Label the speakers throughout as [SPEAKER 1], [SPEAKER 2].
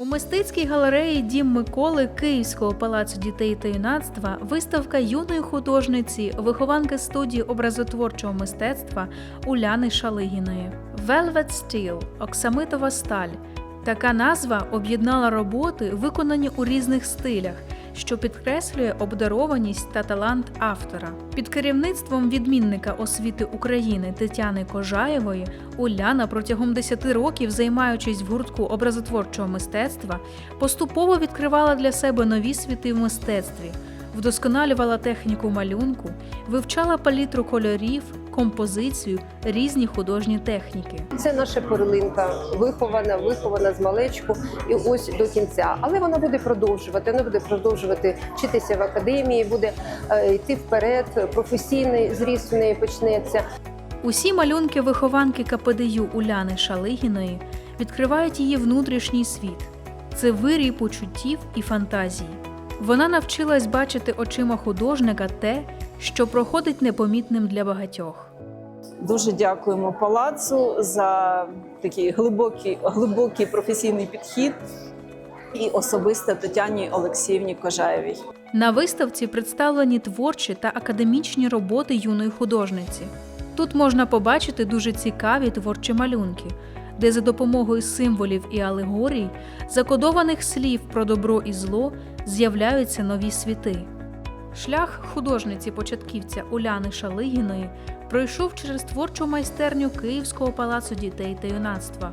[SPEAKER 1] У мистецькій галереї Дім Миколи Київського палацу дітей та юнацтва виставка юної художниці, вихованки студії образотворчого мистецтва Уляни Шалигіної. Velvet Steel – оксамитова сталь. Така назва об'єднала роботи, виконані у різних стилях, що підкреслює обдарованість та талант автора. Під керівництвом відмінника освіти України Тетяни Кожаєвої Уляна протягом 10 років, займаючись в гуртку образотворчого мистецтва, поступово відкривала для себе нові світи в мистецтві, вдосконалювала техніку малюнку, вивчала палітру кольорів, композицію, різні художні техніки.
[SPEAKER 2] Це наша перлинка, вихована, вихована з малечку і ось до кінця. Але вона буде продовжувати. Вона буде продовжувати вчитися в академії, буде е, йти вперед. Професійний зріст у неї почнеться.
[SPEAKER 1] Усі малюнки вихованки КПДЮ Уляни Шалигіної відкривають її внутрішній світ. Це вирій почуттів і фантазії. Вона навчилась бачити очима художника те, що проходить непомітним для багатьох.
[SPEAKER 3] Дуже дякуємо палацу за такий глибокий, глибокий професійний підхід і особисто Тетяні Олексіївні Кожаєвій.
[SPEAKER 1] На виставці представлені творчі та академічні роботи юної художниці. Тут можна побачити дуже цікаві творчі малюнки, де за допомогою символів і алегорій, закодованих слів про добро і зло, з'являються нові світи. Шлях художниці-початківця Уляни Шалигіної пройшов через творчу майстерню Київського палацу дітей та юнацтва,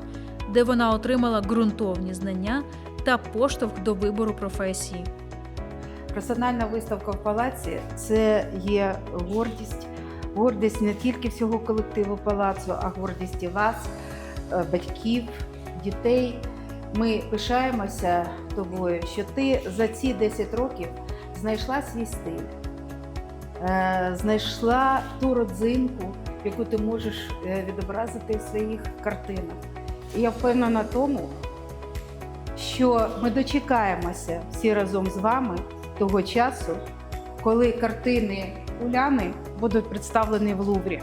[SPEAKER 1] де вона отримала ґрунтовні знання та поштовх до вибору професії.
[SPEAKER 4] Персональна виставка в палаці це є гордість, гордість не тільки всього колективу палацу, а гордість і вас, батьків, дітей. Ми пишаємося тобою, що ти за ці 10 років знайшла свій стиль, е, знайшла ту родзинку, яку ти можеш е, відобразити в своїх картинах. І я впевнена тому, що ми дочекаємося всі разом з вами того часу, коли картини Уляни будуть представлені в Луврі.